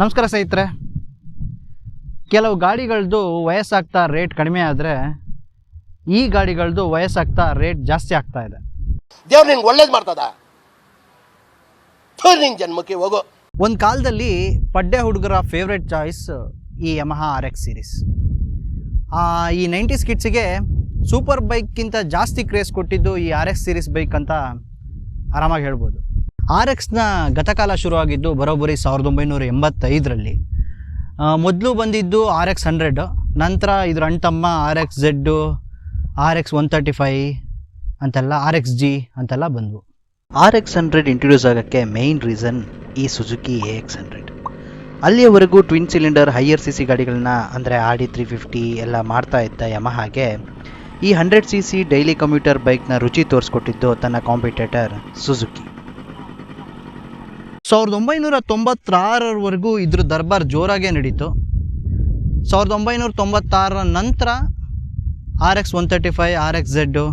ನಮಸ್ಕಾರ ಸ್ನೇಹಿತರೆ. ಕೆಲವು ಗಾಡಿಗಳದ್ದು ವಯಸ್ಸಾಗ್ತಾ ರೇಟ್ ಕಡಿಮೆ ಆದರೆ ಈ ಗಾಡಿಗಳದ್ದು ವಯಸ್ಸಾಗ್ತಾ ರೇಟ್ ಜಾಸ್ತಿ ಆಗ್ತಾ ಇದೆ. ದೇವ್ರು ನಿಂಗೆ ಒಳ್ಳೇದು ಮಾಡ್ತದ? ನಿಂಗೆ ಜನ್ಮಕ್ಕೆ ಹೋಗೋ. ಒಂದು ಕಾಲದಲ್ಲಿ ಪಡ್ಡೆ ಹುಡುಗರ ಫೇವ್ರೆಟ್ ಚಾಯ್ಸ್ ಈ ಯಮಹ ಆರ್ ಎಕ್ಸ್ ಸೀರೀಸ್ ಈ ನೈಂಟೀಸ್ ಕಿಡ್ಸಿಗೆ ಸೂಪರ್ ಬೈಕ್ಗಿಂತ ಜಾಸ್ತಿ ಕ್ರೇಸ್ ಕೊಟ್ಟಿದ್ದು ಈ ಆರ್ ಎಕ್ಸ್ ಸೀರೀಸ್ ಬೈಕ್ ಅಂತ ಆರಾಮಾಗಿ ಹೇಳ್ಬೋದು. ಆರ್ ಎಕ್ಸ್ನ ಗತಕಾಲ ಶುರುವಾಗಿದ್ದು ಬರೋಬ್ಬರಿ ಸಾವಿರದ ಒಂಬೈನೂರ ಎಂಬತ್ತೈದರಲ್ಲಿ. ಮೊದಲು ಬಂದಿದ್ದು ಆರ್ ಎಕ್ಸ್ ಹಂಡ್ರೆಡ್, ನಂತರ ಇದ್ರ ಅಣ್ತಮ್ಮ R X Z R X one thirty five ಅಂತೆಲ್ಲ ಆರ್ ಎಕ್ಸ್ ಜಿ ಅಂತೆಲ್ಲ ಬಂದವು. ಆರ್ ಎಕ್ಸ್ ಹಂಡ್ರೆಡ್ ಇಂಟ್ರೊಡ್ಯೂಸ್ ಆಗೋಕ್ಕೆ ಮೇಯ್ನ್ ರೀಸನ್ ಈ ಸುಜುಕಿ ಎ ಎಕ್ಸ್ ಹಂಡ್ರೆಡ್. ಅಲ್ಲಿಯವರೆಗೂ twin cylinder higher C C ಗಾಡಿಗಳನ್ನ ಅಂದರೆ ಆರ್ ಡಿ ತ್ರೀ ಫಿಫ್ಟಿ ಎಲ್ಲ ಮಾಡ್ತಾ ಇದ್ದ ಯಮಹಾಗೆ ಈ hundred C C daily commuter ಬೈಕ್ನ ರುಚಿ ತೋರಿಸ್ಕೊಟ್ಟಿದ್ದು ತನ್ನ ಕಾಂಪಿಟೇಟರ್ ಸುಜುಕಿ ಸಾವಿರದ ಒಂಬೈನೂರ ತೊಂಬತ್ತಾರರವರೆಗೂ ಇದ್ರ ದರ್ಬಾರ್ ಜೋರಾಗೇ ನಡೀತು. ಸಾವಿರದ ಒಂಬೈನೂರ ತೊಂಬತ್ತಾರರ ನಂತರ R X one thirty five R X Z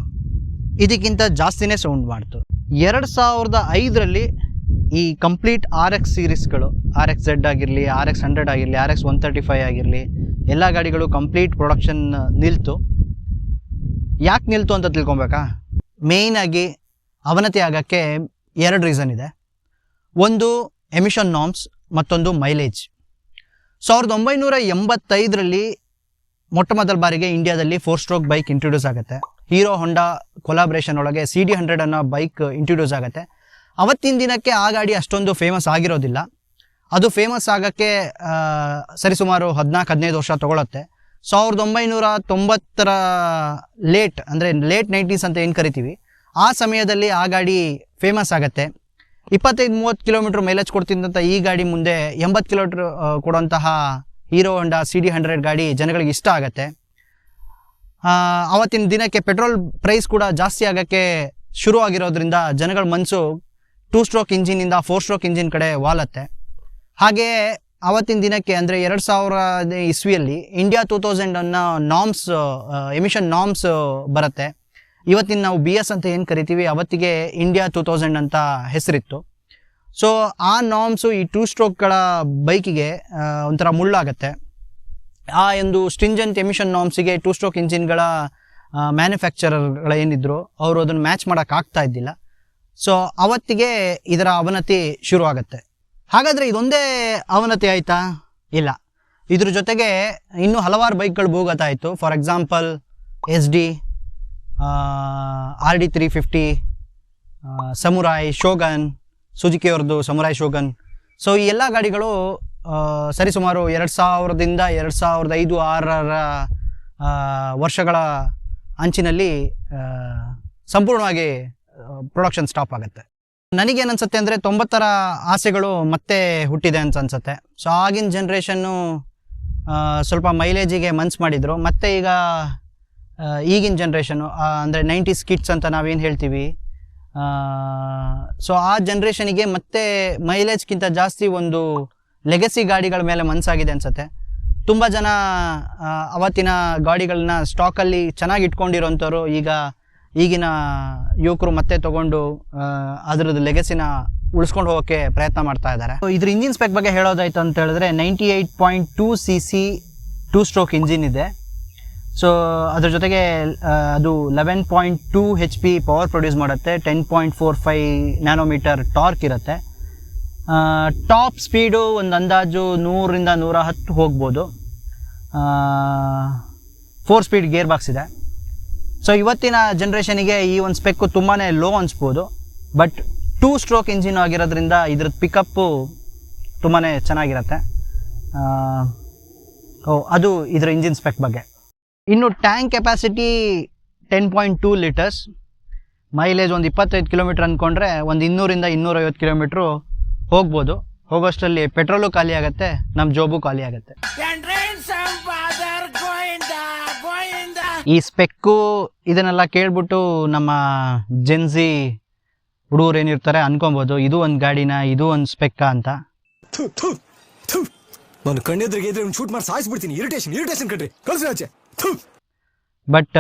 ಇದಕ್ಕಿಂತ ಜಾಸ್ತಿನೇ ಸೌಂಡ್ ಮಾಡ್ತು. ಎರಡು ಸಾವಿರದ ಐದರಲ್ಲಿ ಈ ಕಂಪ್ಲೀಟ್ ಆರ್ ಎಕ್ಸ್ ಸೀರೀಸ್ಗಳು, ಆರ್ ಎಕ್ಸ್ ಝೆಡ್ ಆಗಿರಲಿ, ಆರ್ ಎಕ್ಸ್ ಹಂಡ್ರೆಡ್ ಆಗಿರಲಿ, R X one thirty five ಆಗಿರಲಿ, ಎಲ್ಲ ಗಾಡಿಗಳು ಕಂಪ್ಲೀಟ್ ಪ್ರೊಡಕ್ಷನ್ ನಿಲ್ತು. ಯಾಕೆ ನಿಲ್ತು ಅಂತ ತಿಳ್ಕೊಬೇಕಾ? ಮೇಯ್ನಾಗಿ ಅವನತಿ ಆಗೋಕ್ಕೆ ಎರಡು ರೀಸನ್ ಇದೆ. ಒಂದು ಎಮಿಷನ್ ನಾಮ್ಸ್ ಮತ್ತೊಂದು ಮೈಲೇಜ್ ಸಾವಿರದ ಒಂಬೈನೂರ ಎಂಬತ್ತೈದರಲ್ಲಿ ಮೊಟ್ಟ ಮೊದಲ ಬಾರಿಗೆ ಇಂಡಿಯಾದಲ್ಲಿ ಫೋರ್ ಸ್ಟ್ರೋಕ್ ಬೈಕ್ ಇಂಟ್ರೊಡ್ಯೂಸ್ ಆಗುತ್ತೆ. ಹೀರೋ ಹೊಂಡಾ ಕೊಲಾಬ್ರೇಷನ್ ಒಳಗೆ ಸಿ ಡಿ ಹಂಡ್ರೆಡ್ ಅನ್ನೋ ಬೈಕ್ ಇಂಟ್ರೊಡ್ಯೂಸ್ ಆಗುತ್ತೆ. ಅವತ್ತಿನ ದಿನಕ್ಕೆ ಆ ಗಾಡಿ ಅಷ್ಟೊಂದು ಫೇಮಸ್ ಆಗಿರೋದಿಲ್ಲ. ಅದು ಫೇಮಸ್ ಆಗೋಕ್ಕೆ ಸರಿಸುಮಾರು ಹದಿನಾಲ್ಕು, ಹದಿನೈದು ವರ್ಷ ತೊಗೊಳತ್ತೆ. ಸಾವಿರದ ಒಂಬೈನೂರ ತೊಂಬತ್ತರ ಲೇಟ್ ಅಂದರೆ ಲೇಟ್ ನೈಂಟೀಸ್ ಅಂತ ಏನು ಕರಿತೀವಿ, ಆ ಸಮಯದಲ್ಲಿ ಆ ಗಾಡಿ ಫೇಮಸ್ ಆಗುತ್ತೆ. ಇಪ್ಪತ್ತೈದು, ಮೂವತ್ತು ಕಿಲೋಮೀಟ್ರ್ ಮೈಲೇಜ್ ಕೊಡ್ತಿದ್ದಂಥ ಈ ಗಾಡಿ ಮುಂದೆ ಎಂಬತ್ತು ಕಿಲೋಮೀಟ್ರ್ ಕೊಡುವಂತಹ Hero Honda C D hundred ಗಾಡಿ ಜನಗಳಿಗೆ ಇಷ್ಟ ಆಗುತ್ತೆ. ಆವತ್ತಿನ ದಿನಕ್ಕೆ ಪೆಟ್ರೋಲ್ ಪ್ರೈಸ್ ಕೂಡ ಜಾಸ್ತಿ ಆಗೋಕ್ಕೆ ಶುರು ಆಗಿರೋದ್ರಿಂದ ಜನಗಳ ಮನಸ್ಸು ಟೂ ಸ್ಟ್ರೋಕ್ ಇಂಜಿನಿಂದ ಫೋರ್ ಸ್ಟ್ರೋಕ್ ಇಂಜಿನ್ ಕಡೆ ವಾಲತ್ತೆ. ಹಾಗೆಯೇ ಅವತ್ತಿನ ದಿನಕ್ಕೆ ಅಂದರೆ ಎರಡು ಸಾವಿರದ ಇಸ್ವಿಯಲ್ಲಿ ಇಂಡಿಯಾ ಟೂ ತೌಸಂಡ್ ಅನ್ನೋ ನಾಮ್ಸ್ ಎಮಿಷನ್ ನಾಮ್ಸ್ ಬರುತ್ತೆ. ಇವತ್ತಿನ ನಾವು ಬಿ ಎಸ್ ಅಂತ ಏನು ಕರಿತೀವಿ? ಅವತ್ತಿಗೆ ಇಂಡಿಯಾ ಟೂ ತೌಸಂಡ್ ಅಂತ ಹೆಸರಿತ್ತು. ಸೊ ಆ ನಾಮ್ಸು ಈ ಟೂ ಸ್ಟ್ರೋಕ್ಗಳ ಬೈಕಿಗೆ ಒಂಥರ ಮುಳ್ಳಾಗತ್ತೆ. ಆ ಒಂದು ಸ್ಟ್ರಿಂಜೆಂಟ್ ಎಮಿಷನ್ ನಾಮ್ಸಿಗೆ ಟೂ ಸ್ಟ್ರೋಕ್ ಇಂಜಿನ್ಗಳ ಮ್ಯಾನುಫ್ಯಾಕ್ಚರರ್ಗಳೇನಿದ್ರು ಅವರು ಅದನ್ನು ಮ್ಯಾಚ್ ಮಾಡೋಕ್ಕಾಗ್ತಾ ಇದ್ದಿಲ್ಲ. ಸೊ ಅವತ್ತಿಗೆ ಇದರ ಅವನತಿ ಶುರು ಆಗುತ್ತೆ ಹಾಗಾದರೆ ಇದೊಂದೇ ಅವನತಿ ಆಯಿತಾ? ಇಲ್ಲ. ಇದ್ರ ಜೊತೆಗೆ ಇನ್ನೂ ಹಲವಾರು ಬೈಕ್ಗಳು ಭೂಗತಾಯಿತು for example S D R D three fifty Samurai Shogun Suzuki ಅವ್ರದ್ದು ಸಮುರಾಯ್ ಶೋಗನ್ ಸೊ ಈ ಎಲ್ಲ ಗಾಡಿಗಳು ಸರಿಸುಮಾರು ಎರಡು ಸಾವಿರದಿಂದ ಎರಡು ಸಾವಿರದ ಐದು ಆರರ ವರ್ಷಗಳ ಅಂಚಿನಲ್ಲಿ ಸಂಪೂರ್ಣವಾಗಿ ಪ್ರೊಡಕ್ಷನ್ ಸ್ಟಾಪ್ ಆಗುತ್ತೆ. ನನಗೇನು ಅನ್ಸುತ್ತೆ ಅಂದರೆ ತೊಂಬತ್ತರ ಆಸೆಗಳು ಮತ್ತೆ ಹುಟ್ಟಿದೆ ಅಂತ ಅನ್ಸುತ್ತೆ. ಸೊ ಆಗಿನ ಜನ್ರೇಷನ್ನು ಸ್ವಲ್ಪ ಮೈಲೇಜಿಗೆ ಮನ್ಸು ಮಾಡಿದರು. ಮತ್ತೆ ಈಗ ಈಗಿನ ಜನ್ರೇಷನು ಅಂದರೆ ನೈಂಟೀಸ್ ಕಿಡ್ಸ್ ಅಂತ ನಾವೇನು ಹೇಳ್ತೀವಿ? ಸೊ ಆ ಜನ್ರೇಷನಿಗೆ ಮತ್ತೆ ಮೈಲೇಜ್ಗಿಂತ ಜಾಸ್ತಿ ಒಂದು ಲೆಗಸಿ ಗಾಡಿಗಳ ಮೇಲೆ ಮನಸ್ಸಾಗಿದೆ ಅನ್ಸುತ್ತೆ. ತುಂಬ ಜನ ಅವತ್ತಿನ ಗಾಡಿಗಳನ್ನ ಸ್ಟಾಕಲ್ಲಿ ಚೆನ್ನಾಗಿ ಇಟ್ಕೊಂಡಿರೋಂಥವ್ರು ಈಗ ಈಗಿನ ಯುವಕರು ಮತ್ತೆ ತಗೊಂಡು ಅದರದ್ದು ಅದ್ರದ್ದು ಲೆಗಸಿನ ಉಳಿಸ್ಕೊಂಡು ಹೋಗೋಕ್ಕೆ ಪ್ರಯತ್ನ ಮಾಡ್ತಾ ಇದ್ದಾರೆ. ಸೊ ಇದ್ರ ಇಂಜಿನ್ ಸ್ಪೆಕ್ ಬಗ್ಗೆ ಹೇಳೋದಾಯ್ತು ಅಂತ ಹೇಳಿದ್ರೆ ninety eight point two C C two stroke engine ಇದೆ. ಸೊ ಅದ್ರ ಜೊತೆಗೆ ಅದು eleven point two H P power produce ಮಾಡುತ್ತೆ ten point four five nanometre torque ಇರುತ್ತೆ. ಟಾಪ್ ಸ್ಪೀಡು ಒಂದು ಅಂದಾಜು ನೂರಿಂದ ನೂರ ಹತ್ತು ಹೋಗ್ಬೋದು. ಫೋರ್ ಸ್ಪೀಡ್ ಗೇರ್ ಬಾಕ್ಸ್ ಇದೆ. ಸೊ ಇವತ್ತಿನ ಜನ್ರೇಷನಿಗೆ ಈ ಒಂದು ಸ್ಪೆಕ್ಕು ತುಂಬಾ ಲೋ ಅನಿಸ್ಬೋದು. ಬಟ್ ಟೂ ಸ್ಟ್ರೋಕ್ ಇಂಜಿನ್ ಆಗಿರೋದ್ರಿಂದ ಇದ್ರದ್ದು ಪಿಕಪ್ಪು ತುಂಬಾ ಚೆನ್ನಾಗಿರುತ್ತೆ. ಓ, ಅದು ಇದರ ಇಂಜಿನ್ ಸ್ಪೆಕ್ ಬಗ್ಗೆ. ಇನ್ನು tank capacity ten point two litres mileage ಒಂದು ಇಪ್ಪತ್ತೈದು ಕಿಲೋಮೀಟ್ರ್ ಅಂದ್ಕೊಂಡ್ರೆ ಒಂದು ಇನ್ನೂರಿಂದ ಇನ್ನೂರೈವತ್ತು ಕಿಲೋಮೀಟ್ರು ಹೋಗ್ಬೋದು. ಹೋಗೋಷ್ಟರಲ್ಲಿ ಪೆಟ್ರೋಲು ಖಾಲಿ ಆಗುತ್ತೆ ನಮ್ಮ ಜೋಬು ಖಾಲಿ ಆಗುತ್ತೆ. ಈ ಸ್ಪೆಕ್ಕು ಇದನ್ನೆಲ್ಲ ಕೇಳ್ಬಿಟ್ಟು ನಮ್ಮ ಜೆನ್ಸಿ ಹುಡುಗರು ಏನಿರ್ತಾರೆ ಅನ್ಕೊಬೋದು, ಇದು ಒಂದು ಗಾಡಿನ, ಇದು ಒಂದು ಸ್ಪೆಕ್ಕ ಅಂತ. ನಾನು ಕಣ್ಣೆದ್ರಿಗೆ ಶೂಟ್ ಮಾಡಿ ಸಾಯಿಸ್ಬಿಡ್ತೀನಿ. ಇರಿಟೇಷನ್ ಇರಿಟೇಷನ್ ಕಟ್ರಿ ಕಳ್ಸಿ ಆಚೆ. ಬಟ್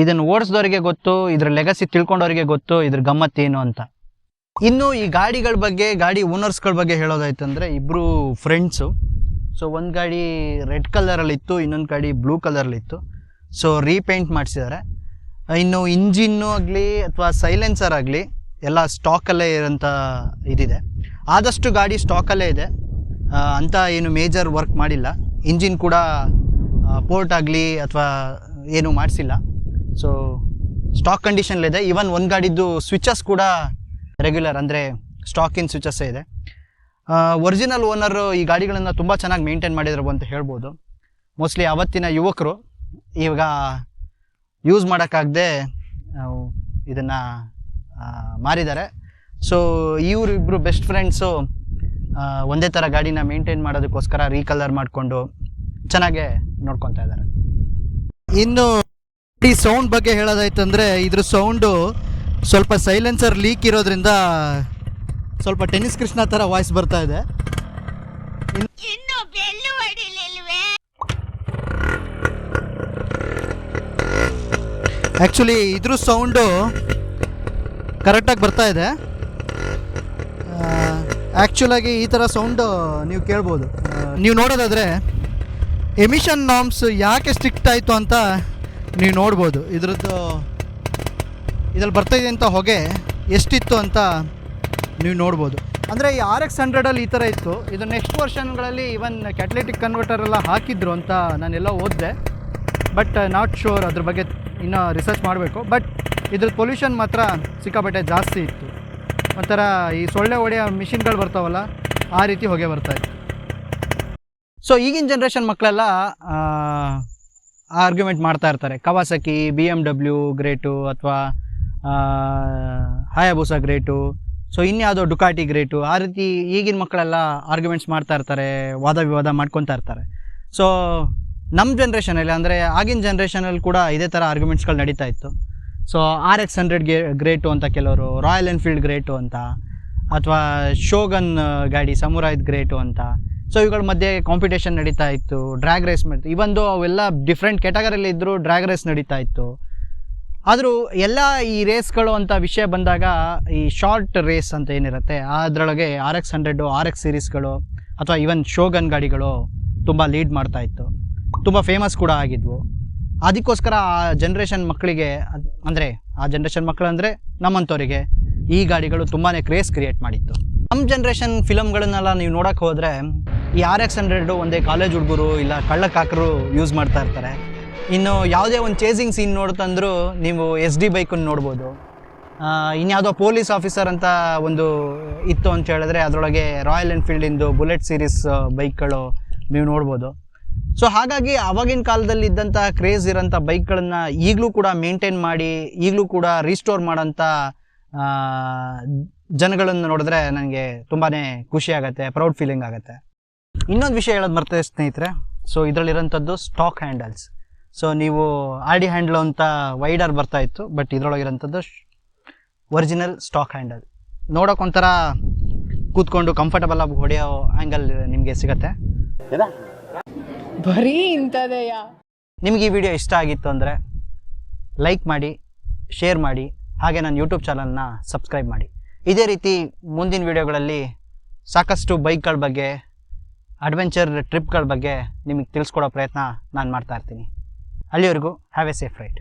ಇದನ್ನು ಓಡಿಸಿದವರಿಗೆ ಗೊತ್ತು, ಇದ್ರ ಲೆಗಸಿ ತಿಳ್ಕೊಂಡವರಿಗೆ ಗೊತ್ತು, ಇದ್ರ ಏನು ಅಂತ. ಇನ್ನು ಈ ಗಾಡಿಗಳ ಬಗ್ಗೆ, ಗಾಡಿ ಓನರ್ಸ್ಗಳ ಬಗ್ಗೆ ಹೇಳೋದಾಯ್ತಂದರೆ, ಇಬ್ರು ಫ್ರೆಂಡ್ಸು ಸೊ ಒಂದು ಗಾಡಿ ರೆಡ್ ಕಲರಲ್ಲಿತ್ತು ಇನ್ನೊಂದು ಗಾಡಿ ಬ್ಲೂ ಕಲರಲ್ಲಿತ್ತು ಸೊ ರೀಪೇಂಟ್ ಮಾಡಿಸಿದ್ದಾರೆ ಇನ್ನು ಇಂಜಿನ್ನು ಆಗಲಿ, ಅಥವಾ ಸೈಲೆನ್ಸರ್ ಆಗಲಿ, ಎಲ್ಲ ಸ್ಟಾಕಲ್ಲೇ ಇರೋಂಥ ಇದಿದೆ. ಆದಷ್ಟು ಗಾಡಿ ಸ್ಟಾಕಲ್ಲೇ ಇದೆ. ಅಂತ ಏನು ಮೇಜರ್ ವರ್ಕ್ ಮಾಡಿಲ್ಲ. ಇಂಜಿನ್ ಕೂಡ ಪೋರ್ಟ್ ಆಗಲಿ ಅಥವಾ ಏನು ಮಾಡಿಸಿಲ್ಲ. ಸೊ ಸ್ಟಾಕ್ ಕಂಡೀಷನ್ಲಿದೆ ಈವನ್ ಒಂದು ಗಾಡಿದ್ದು ಸ್ವಿಚಸ್ ಕೂಡ ರೆಗ್ಯುಲರ್ ಅಂದರೆ ಸ್ಟಾಕಿನ ಸ್ವಿಚಸ್ಸೇ ಇದೆ. ಒರಿಜಿನಲ್ ಓನರು ಈ ಗಾಡಿಗಳನ್ನು ತುಂಬ ಚೆನ್ನಾಗಿ ಮೇಂಟೈನ್ ಮಾಡಿದ್ರು ಅಂತ ಹೇಳ್ಬೋದು. ಮೋಸ್ಟ್ಲಿ ಅವತ್ತಿನ ಯುವಕರು ಇವಾಗ ಯೂಸ್ ಮಾಡೋಕ್ಕಾಗದೆ ಇದನ್ನು ಮಾರಿದ್ದಾರೆ. ಸೊ ಇವರಿಬ್ಬರು ಬೆಸ್ಟ್ ಫ್ರೆಂಡ್ಸು ಒಂದೇ ಥರ ಗಾಡಿನ ಮೇಂಟೈನ್ ಮಾಡೋದಕ್ಕೋಸ್ಕರ ರೀಕಲರ್ ಮಾಡಿಕೊಂಡು ಚೆನ್ನಾಗೇ ನೋಡ್ಕೊತಾ ಇದ್ದಾರೆ. ಇನ್ನು ಈ ಸೌಂಡ್ ಬಗ್ಗೆ ಹೇಳೋದಾಯ್ತಂದರೆ ಇದ್ರ ಸೌಂಡು ಸ್ವಲ್ಪ ಸೈಲೆನ್ಸರ್ ಲೀಕ್ ಇರೋದ್ರಿಂದ ಸ್ವಲ್ಪ ಟೆನಿಸ್ ಕೃಷ್ಣ ಥರ ವಾಯ್ಸ್ ಬರ್ತಾ ಇದೆ. ಇನ್ನು ಬೆಲ್ಲು ಹೊಡಿಲಿಲ್ವೇ? ಆ್ಯಕ್ಚುಲಿ ಇದ್ರ ಸೌಂಡು ಕರೆಕ್ಟಾಗಿ ಬರ್ತಾ ಇದೆ. ಆ್ಯಕ್ಚುಲಾಗಿ ಈ ಥರ ಸೌಂಡು ನೀವು ಕೇಳ್ಬೋದು. ನೀವು ನೋಡೋದಾದರೆ ಎಮಿಷನ್ ನಾಮ್ಸ್ ಯಾಕೆ ಸ್ಟ್ರಿಕ್ಟ್ ಆಯಿತು ಅಂತ ನೀವು ನೋಡ್ಬೋದು. ಇದ್ರದ್ದು ಇದ್ರಲ್ಲಿ ಬರ್ತಾ ಇದೆ ಅಂತ ಹೊಗೆ ಎಷ್ಟಿತ್ತು ಅಂತ ನೀವು ನೋಡ್ಬೋದು. ಅಂದರೆ ಈ ಆರ್ ಎಕ್ಸ್ ಹಂಡ್ರೆಡಲ್ಲಿ ಈ ಥರ ಇತ್ತು. ಇದು ನೆಕ್ಸ್ಟ್ ವರ್ಷನ್ಗಳಲ್ಲಿ ಇವನ್ ಕ್ಯಾಟ್ಲೆಟಿಕ್ ಕನ್ವರ್ಟರ್ ಎಲ್ಲ ಹಾಕಿದ್ರು ಅಂತ ನಾನೆಲ್ಲ ಓದಿದೆ. ಬಟ್ ನಾಟ್ ಶೋರ್ ಅದ್ರ ಬಗ್ಗೆ ಇನ್ನೂ ರಿಸರ್ಚ್ ಮಾಡಬೇಕು. ಬಟ್ ಇದ್ರ ಪೊಲ್ಯೂಷನ್ ಮಾತ್ರ ಸಿಕ್ಕಾಪಟ್ಟೆ ಜಾಸ್ತಿ ಇತ್ತು. ಒಂಥರ ಈ ಸೊಳ್ಳೆ ಹೊಡೆಯೋ ಮಿಷಿನ್ಗಳು ಬರ್ತಾವಲ್ಲ, ಆ ರೀತಿ ಹೊಗೆ ಬರ್ತಾ ಇತ್ತು. ಸೊ ಈಗಿನ ಜನ್ರೇಷನ್ ಮಕ್ಕಳೆಲ್ಲ ಆರ್ಗ್ಯುಮೆಂಟ್ ಮಾಡ್ತಾ ಇರ್ತಾರೆ. Kawasaki B M W great ಅಥವಾ ಹಾಯಾಬೂಸ ಗ್ರೇಟು ಸೊ ಇನ್ಯಾವುದೋ ಡುಕಾಟಿ ಗ್ರೇಟು ಆ ರೀತಿ ಈಗಿನ ಮಕ್ಕಳೆಲ್ಲ ಆರ್ಗ್ಯುಮೆಂಟ್ಸ್ ಮಾಡ್ತಾ ಇರ್ತಾರೆ, ವಾದ ವಿವಾದ ಮಾಡ್ಕೊತಾ ಇರ್ತಾರೆ. ಸೊ ನಮ್ಮ ಜನ್ರೇಷನಲ್ಲಿ ಅಂದರೆ ಆಗಿನ ಜನ್ರೇಷನಲ್ಲಿ ಕೂಡ ಇದೇ ಥರ ಆರ್ಗ್ಯುಮೆಂಟ್ಸ್ಗಳು ನಡೀತಾ ಇತ್ತು. ಸೊ ಆರ್ ಎಕ್ಸ್ ಹಂಡ್ರೆಡ್ ಗೇ ಗ್ರೇಟು ಅಂತ ಕೆಲವರು ರಾಯಲ್ ಎನ್ಫೀಲ್ಡ್ ಗ್ರೇಟು ಅಂತ, ಅಥವಾ ಶೋಗನ್ ಗಾಡಿ ಸಮುರಾಯ್ದ್ ಗ್ರೇಟು ಅಂತ ಸೊ ಇವುಗಳ ಮಧ್ಯೆ ಕಾಂಪಿಟೇಷನ್ ನಡೀತಾ ಇತ್ತು ಡ್ರ್ಯಾಗ್ ರೇಸ್ ಮಾಡ್ತು ಇವೊಂದು ಅವೆಲ್ಲ ಡಿಫ್ರೆಂಟ್ ಕ್ಯಾಟಗರಿಯಲ್ಲಿ ಇದ್ದರೂ ಡ್ರ್ಯಾಗ್ ರೇಸ್ ನಡೀತಾ ಇತ್ತು. ಆದರೂ ಎಲ್ಲ ಈ ರೇಸ್ಗಳು ಅಂತ ವಿಷಯ ಬಂದಾಗ ಈ ಶಾರ್ಟ್ ರೇಸ್ ಅಂತ ಏನಿರುತ್ತೆ, ಅದರೊಳಗೆ R X hundred R X ಸೀರೀಸ್ಗಳು ಅಥವಾ ಇವನ್ ಶೋಗನ್ ಗಾಡಿಗಳು ತುಂಬ ಲೀಡ್ ಮಾಡ್ತಾ ಇತ್ತು. ತುಂಬ ಫೇಮಸ್ ಕೂಡ ಆಗಿದ್ವು. ಅದಕ್ಕೋಸ್ಕರ ಆ ಜನ್ರೇಷನ್ ಮಕ್ಕಳಿಗೆ, ಅಂದರೆ ಆ ಜನ್ರೇಷನ್ ಮಕ್ಕಳು ಅಂದರೆ ನಮ್ಮಂಥವರಿಗೆ ಈ ಗಾಡಿಗಳು ತುಂಬಾ ಕ್ರೇಸ್ ಕ್ರಿಯೇಟ್ ಮಾಡಿತ್ತು. ನಮ್ಮ ಜನ್ರೇಷನ್ ಫಿಲಮ್ಗಳನ್ನೆಲ್ಲ ನೀವು ನೋಡಕ್ಕೆ ಹೋದರೆ ಈ ಆರ್ ಎಕ್ಸ್ ಹಂಡ್ರೆಡು ಒಂದೇ ಕಾಲೇಜ್ ಹುಡುಗರು ಇಲ್ಲ ಕಳ್ಳಕಾಕರು ಯೂಸ್ ಮಾಡ್ತಾ ಇರ್ತಾರೆ. ಇನ್ನು ಯಾವುದೇ ಒಂದು ಚೇಸಿಂಗ್ ಸೀನ್ ನೋಡ್ತಂದ್ರೂ ನೀವು ಎಸ್ ಡಿ ಬೈಕನ್ನು ನೋಡ್ಬೋದು. ಇನ್ಯಾವುದೋ ಪೊಲೀಸ್ ಆಫೀಸರ್ ಅಂತ ಒಂದು ಇತ್ತು ಅಂತ ಹೇಳಿದ್ರೆ ಅದರೊಳಗೆ ರಾಯಲ್ ಎನ್ಫೀಲ್ಡಿಂದು ಬುಲೆಟ್ ಸೀರೀಸ್ ಬೈಕ್ಗಳು ನೀವು ನೋಡ್ಬೋದು. ಸೊ ಹಾಗಾಗಿ ಆವಾಗಿನ ಕಾಲದಲ್ಲಿ ಇದ್ದಂಥ ಕ್ರೇಜ್ ಇರೋಂಥ ಬೈಕ್ಗಳನ್ನು ಈಗಲೂ ಕೂಡ ಮೇಂಟೈನ್ ಮಾಡಿ, ಈಗಲೂ ಕೂಡ ರೀಸ್ಟೋರ್ ಮಾಡೋಂಥ ಜನಗಳನ್ನು ನೋಡಿದ್ರೆ ನನಗೆ ತುಂಬಾ ಖುಷಿ ಆಗುತ್ತೆ ಪ್ರೌಡ್ ಫೀಲಿಂಗ್ ಆಗುತ್ತೆ. ಇನ್ನೊಂದು ವಿಷಯ ಹೇಳೋದು ಮರ್ತದೆ ಸ್ನೇಹಿತರೆ ಸೊ ಇದರಲ್ಲಿರೋಂಥದ್ದು ಸ್ಟಾಕ್ ಹ್ಯಾಂಡಲ್ಸ್ ಸೊ ನೀವು ಆರ್ ಡಿ ಹ್ಯಾಂಡ್ಲು ಅಂತ ವೈಡರ್ ಬರ್ತಾ ಇತ್ತು ಬಟ್ ಇದರೊಳಗಿರೋಂಥದ್ದು ಒರಿಜಿನಲ್ ಸ್ಟಾಕ್ ಹ್ಯಾಂಡಲ್ ನೋಡೋಕೊಂಥರ ಕೂತ್ಕೊಂಡು ಕಂಫರ್ಟಬಲ್ ಆಗಿ ಹೊಡೆಯೋ ಆ್ಯಂಗಲ್ ನಿಮಗೆ ಸಿಗುತ್ತೆ. ಬರೀ ಇಂಥದ್ದೇ ನಿಮಗೆ ಈ ವಿಡಿಯೋ ಇಷ್ಟ ಆಗಿತ್ತು ಅಂದರೆ ಲೈಕ್ ಮಾಡಿ ಶೇರ್ ಮಾಡಿ ಹಾಗೆ ನನ್ನ ಯೂಟ್ಯೂಬ್ ಚಾನಲ್ನ ಸಬ್ಸ್ಕ್ರೈಬ್ ಮಾಡಿ. ಇದೇ ರೀತಿ ಮುಂದಿನ ವಿಡಿಯೋಗಳಲ್ಲಿ ಸಾಕಷ್ಟು ಬೈಕ್ಗಳ ಬಗ್ಗೆ ಅಡ್ವೆಂಚರ್ ಟ್ರಿಪ್ಗಳ ಬಗ್ಗೆ ನಿಮಗೆ ತಿಳಿಸ್ಕೊಡೋ ಪ್ರಯತ್ನ ನಾನು ಮಾಡ್ತಾ ಇರ್ತೀನಿ. ಅಲ್ಲಿವರೆಗೂ ಹ್ಯಾವ್ ಎ ಸೇಫ್ ರೈಟ್